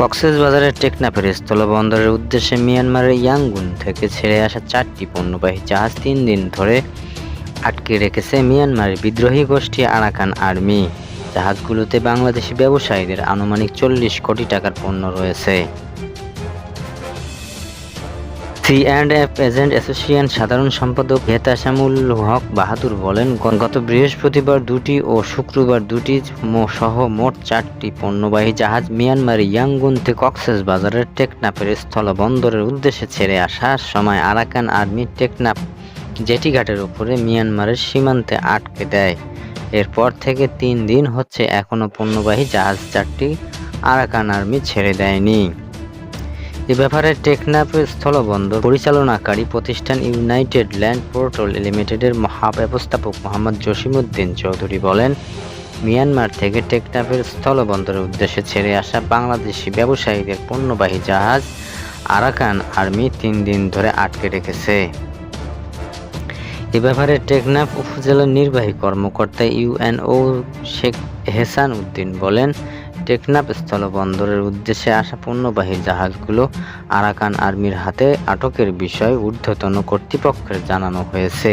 কক্সবাজারের টেকনাফের স্থলবন্দরের উদ্দেশ্যে মিয়ানমারের ইয়াঙ্গুন থেকে ছেড়ে আসা চারটি পণ্যবাহী জাহাজ তিন দিন ধরে আটকে রেখেছে মিয়ানমারের বিদ্রোহী গোষ্ঠী আরাকান আর্মি। জাহাজগুলোতে বাংলাদেশি ব্যবসায়ীদের আনুমানিক চল্লিশ কোটি টাকার পণ্য রয়েছে। C and F agent association সাধারণ সম্পাদক হেতাশামুল হক বাহাদুর বলেন "গ- গত বৃহস্পতিবার দুটি ও শুক্রবার দুটি সহ মোট চারটি পণ্যবাহী জাহাজ মিয়ানমার ইয়াঙ্গুন থেকে কক্সেস বাজারের টেকনাফের স্থলবন্দরের উদ্দেশ্যে ছেড়ে আসার সময় আরাকান আর্মি টেকনাফ জেটিঘাটের উপরে মিয়ানমারের সীমান্তে আটকে দেয়। এরপর থেকে তিন দিন হচ্ছে এখনও পণ্যবাহী জাহাজ চারটি আরাকান আর্মি ছেড়ে দেয়নি। এ ব্যাপারে টেকনাফ স্থলবন্দর পরিচালনাকারী প্রতিষ্ঠান ইউনাইটেড ল্যান্ড পোর্টাল লিমিটেডের মহাব্যবস্থাপক মোহাম্মদ জসিমউদ্দিন চৌধুরী বলেন, মিয়ানমার থেকে টেকনাফের স্থলবন্দরের উদ্দেশ্যে ছেড়ে আসা বাংলাদেশি ব্যবসায়ীদের পণ্যবাহী জাহাজ আরাকান আর্মি তিন দিন ধরে আটকে রেখেছে। এ ব্যাপারে টেকনাফ উপজেলার নির্বাহী কর্মকর্তা ইউএনও শেখ হেসান উদ্দিন বলেন টেকনাফ স্থলবন্দরের উদ্দেশ্যে আসা পণ্যবাহী জাহাজগুলো আরাকান আর্মির হাতে আটকের বিষয়ে ঊর্ধ্বতন কর্তৃপক্ষের জানানো হয়েছে।